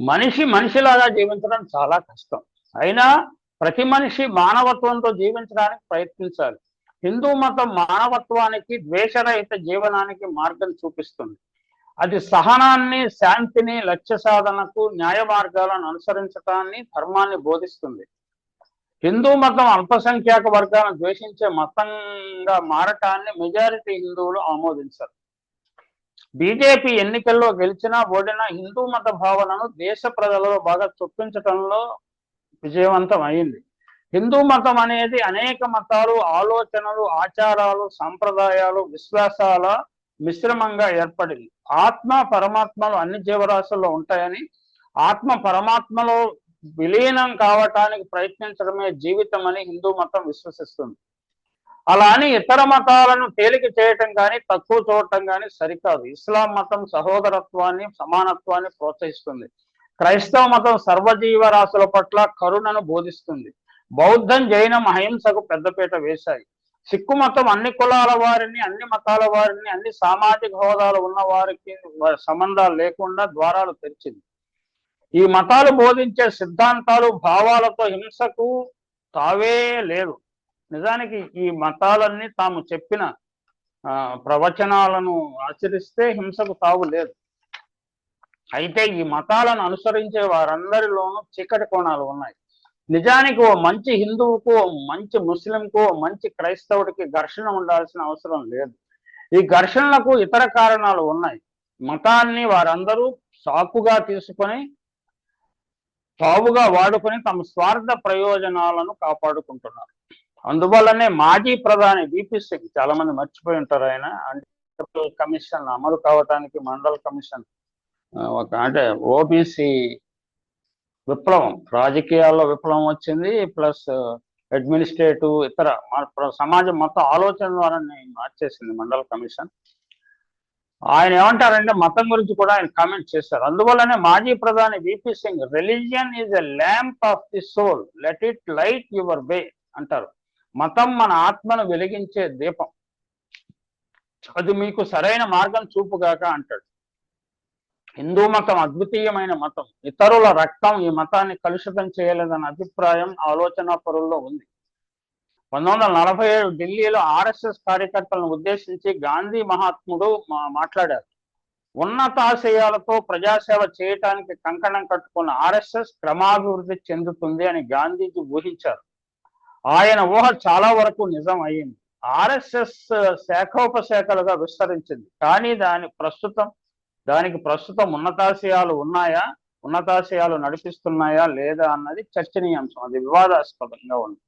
మనిషి మనిషిలాగా జీవించడం చాలా కష్టం. అయినా ప్రతి మనిషి మానవత్వంతో జీవించడానికి ప్రయత్నించాలి. హిందూ మతం మానవత్వానికి ద్వేషరహిత జీవనానికి మార్గం చూపిస్తుంది. అది సహనాన్ని శాంతిని లక్ష్య సాధనకు న్యాయ మార్గాలను అనుసరించటాన్ని ధర్మాన్ని బోధిస్తుంది. హిందూ మతం అల్పసంఖ్యాక వర్గాలను ద్వేషించే మతంగా మారటాన్ని మెజారిటీ హిందువులు ఆమోదించారు. బీజేపీ ఎన్నికల్లో గెలిచినా ఓడినా హిందూ మత భావనను దేశ ప్రజలలో బాగా చొప్పించటంలో విజయవంతం అయింది. హిందూ మతం అనేది అనేక మతాలు ఆలోచనలు ఆచారాలు సంప్రదాయాలు విశ్వాసాల మిశ్రమంగా ఏర్పడింది. ఆత్మ పరమాత్మలు అన్ని జీవరాశుల్లో ఉంటాయని ఆత్మ పరమాత్మలో విలీనం కావటానికి ప్రయత్నించడమే జీవితం అని హిందూ మతం విశ్వసిస్తుంది. అలా అని ఇతర మతాలను తేలిక చేయటం కానీ తక్కువ చూడటం కానీ సరికాదు. ఇస్లాం మతం సహోదరత్వాన్ని సమానత్వాన్ని ప్రోత్సహిస్తుంది. క్రైస్తవ మతం సర్వజీవరాశుల పట్ల కరుణను బోధిస్తుంది. బౌద్ధం జైనం అహింసకు పెద్దపీట వేశాయి. సిక్కు మతం అన్ని కులాల వారిని అన్ని మతాల వారిని అన్ని సామాజిక హోదాలు ఉన్న వారికి సంబంధాలు లేకుండా ద్వారాలు తెరిచింది. ఈ మతాలు బోధించే సిద్ధాంతాలు భావాలతో హింసకు తావే లేదు. నిజానికి ఈ మతాలన్నీ తాము చెప్పిన ప్రవచనాలను ఆచరిస్తే హింసకు తావు లేదు. అయితే ఈ మతాలను అనుసరించే వారందరిలోనూ చీకటి కోణాలు ఉన్నాయి. నిజానికి ఓ మంచి హిందువుకు మంచి ముస్లింకు మంచి క్రైస్తవుడికి ఘర్షణ ఉండాల్సిన అవసరం లేదు. ఈ ఘర్షణలకు ఇతర కారణాలు ఉన్నాయి. మతాన్ని వారందరూ సాకుగా తీసుకొని తావుగా వాడుకొని తమ స్వార్థ ప్రయోజనాలను కాపాడుకుంటున్నారు. అందువల్లనే మాజీ ప్రధాని బీపీ సింగ్ చాలా మంది మర్చిపోయి ఉంటారు ఆయన. అంటే కమిషన్ అమలు కావటానికి మండల కమిషన్ ఒక అంటే ఓబీసీ విప్లవం రాజకీయాల్లో విప్లవం వచ్చింది. ప్లస్ అడ్మినిస్ట్రేటివ్ ఇతర సమాజం మొత్తం ఆలోచన ద్వారా మార్చేసింది మండల కమిషన్. ఆయన ఏమంటారంటే మతం గురించి కూడా ఆయన కామెంట్ చేశారు. అందువల్లనే మాజీ ప్రధాని V P Singh religion is a lamp of the soul let it light your way అంటారు. మతం మన ఆత్మను వెలిగించే దీపం. అది మీకు సరైన మార్గం చూపుగాక అంటాడు. హిందూ మతం అద్వితీయమైన మతం. ఇతరుల రక్తం ఈ మతాన్ని కలుషితం చేయలేదన్న అభిప్రాయం ఆలోచన పరుల్లో ఉంది. పంతొమ్మిది వందల నలభై ఏడు ఢిల్లీలో ఆర్ఎస్ఎస్ కార్యకర్తలను ఉద్దేశించి గాంధీ మహాత్ముడు మాట్లాడారు. ఉన్నతాశయాలతో ప్రజాసేవ చేయటానికి కంకణం కట్టుకున్న ఆర్ఎస్ఎస్ క్రమాభివృద్ధి చెందుతుంది అని గాంధీజీ ఊహించారు. ఆయన ఊహ చాలా వరకు నిజం అయింది ఆర్ఎస్ఎస్ శాఖోపశాఖలుగా విస్తరించింది. కానీ దాని ప్రస్తుతం దానికి ప్రస్తుతం ఉన్నతాశయాలు ఉన్నాయా? ఉన్నతాశయాలు నడిపిస్తున్నాయా లేదా అన్నది చర్చనీయాంశం. అది వివాదాస్పదంగా ఉంది.